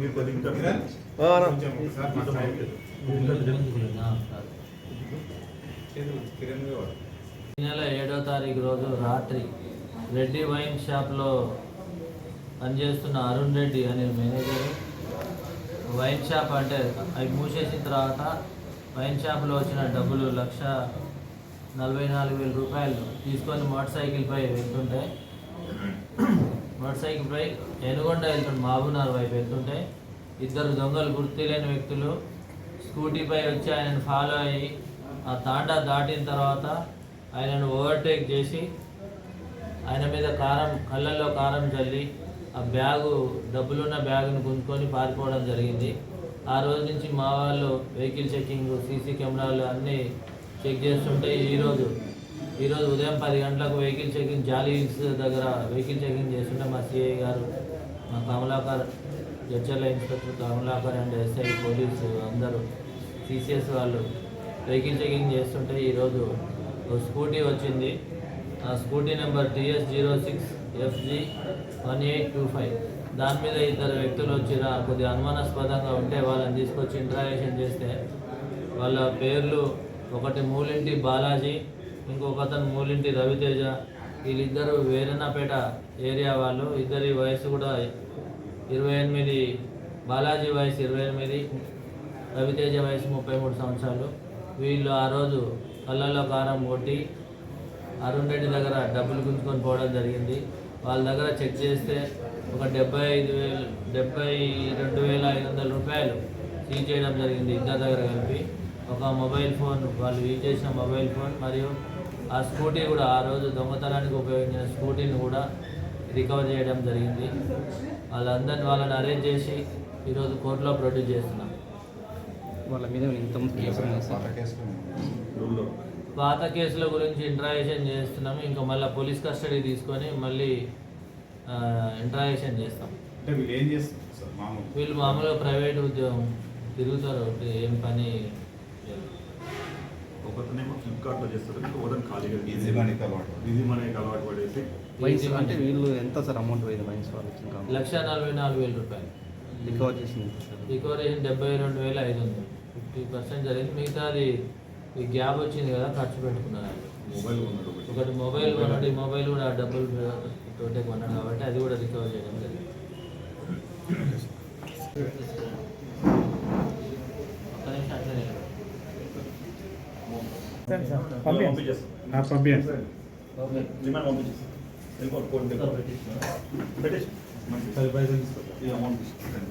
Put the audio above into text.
మీరు ఈ నెల ఏడో తారీఖు రోజు రాత్రి రెడ్డి వైన్ షాప్లో పనిచేస్తున్న అరుణ్ రెడ్డి అనే మేనేజర్ వైన్ షాప్ అంటే అవి మూసేసిన తర్వాత వైన్ షాప్లో వచ్చిన డబ్బులు లక్ష నలభై నాలుగు వేల రూపాయలు తీసుకొని మోటార్ సైకిల్పై వెళ్తుంటే మోటార్ సైకిల్పై ఎనుగొండ వెళ్తుంటే మహబూబ్నగర్ వైపు వెళ్తుంటే ఇద్దరు దొంగలు గుర్తులేని వ్యక్తులు స్కూటీపై వచ్చి ఆయనను ఫాలో అయ్యి ఆ తాండా దాటిన తర్వాత ఆయనను ఓవర్టేక్ చేసి ఆయన మీద కారం కళ్ళల్లో కారం చల్లి ఆ బ్యాగు డబ్బులున్న బ్యాగును గుంజుకొని పారిపోవడం జరిగింది. ఆ రోజు నుంచి మా వాళ్ళు వెహికల్ చెక్కింగ్ సీసీ కెమెరాలు అన్నీ చెక్ చేస్తుంటే ఈరోజు ఈరోజు ఉదయం పది గంటలకు వెహికల్ చెకింగ్ జాలీ దగ్గర వెహికల్ చెకింగ్ చేస్తుంటే మా సిఐ గారు మా Kamalakar Jadcherla inspector Kamalakar and SI police అందరూ సిసిఎస్ వాళ్ళు వెహికల్ చెకింగ్ చేస్తుంటే ఈరోజు ఒక స్కూటీ వచ్చింది. ఆ scooty number TS zero six FG one eight two five. దాని మీద ఇద్దరు వ్యక్తులు వచ్చిన కొద్దిగా అనుమానాస్పదంగా ఉంటే వాళ్ళని తీసుకొచ్చి ఇంట్రాగేషన్ చేస్తే వాళ్ళ పేర్లు ఒకటి మూలింటి బాలాజీ ఇంకొక అతను మూలింటి రవితేజ వీళ్ళిద్దరు వేరన్నపేట ఏరియా వాళ్ళు. ఇద్దరి వయసు కూడా ఇరవై ఎనిమిది బాలాజీ వయసు ఇరవై ఎనిమిది రవితేజ వయసు ముప్పై మూడు సంవత్సరాలు. వీళ్ళు ఆ రోజు కళ్ళల్లో కారం కొట్టి అరుణ్ రెడ్డి దగ్గర డబ్బులు గుంజుకొని పోవడం జరిగింది. వాళ్ళ దగ్గర చెక్ చేస్తే ఒక డెబ్బై ఐదు వేలు డెబ్బై రెండు వేల ఐదు వందల రూపాయలు సీజ్ చేయడం జరిగింది ఇద్దరి దగ్గర కలిపి. ఒక మొబైల్ ఫోన్ వాళ్ళు యూజ్ చేసిన మొబైల్ ఫోన్ మరియు ఆ స్కూటీ కూడా ఆ రోజు దొంగతనానికి ఉపయోగించిన స్కూటీని కూడా రికవర్ చేయడం జరిగింది. వాళ్ళందరిని వాళ్ళని అరేంజ్ చేసి ఈరోజు కోర్టులో ప్రొడ్యూస్ చేస్తున్నాం వాళ్ళ మీద ఇంత పాత కేసుల గురించి ఇంట్రాగేషన్ చేస్తున్నాము. ఇంకా మళ్ళీ పోలీస్ కస్టడీ తీసుకొని మళ్ళీ ఇంట్రాగేషన్ చేస్తాం. అంటే వీళ్ళు ఏం చేస్తారు సార్? మామూలు వీళ్ళు మామూలుగా ప్రైవేట్ ఉద్యోగం తిరుగుతారు. ఏం పని ఒకతనేమో ఫ్లిప్కార్ట్లో చేస్తారు ఇంకొకతను ఖాళీగా ఈజీ మనీకి అలవాటు. ఈజీ మనీకి అలవాటు పడేసి. వైన్స్ అంటే వీళ్ళు ఎంత సార్ అమౌంట్ పోయింది వైన్స్ వాళ్ళు వచ్చిన లక్ష నలభై నాలుగు వేల రూపాయలు. రికవర్ చేసింది సార్? రికవరేషన్ డెబ్బై రెండు వేల ఐదు వందలు. ఫిఫ్టీ పర్సెంట్ జరిగింది. మిగతాది ఈ గ్యాప్ వచ్చింది కదా ఖర్చు పెట్టుకున్నారు. మొబైల్ కొన్నాడు ఒకటి. మొబైల్ కొనటి మొబైల్ కూడా డబ్బులు తోటే కొన్నాడు కాబట్టి అది కూడా రికవర్ చేయడం జరిగింది. సరే సార్ పంపించండి పంపించండి పెట్టేసి పది పైసలు ఈ అమౌంట్ తీసుకుంటాను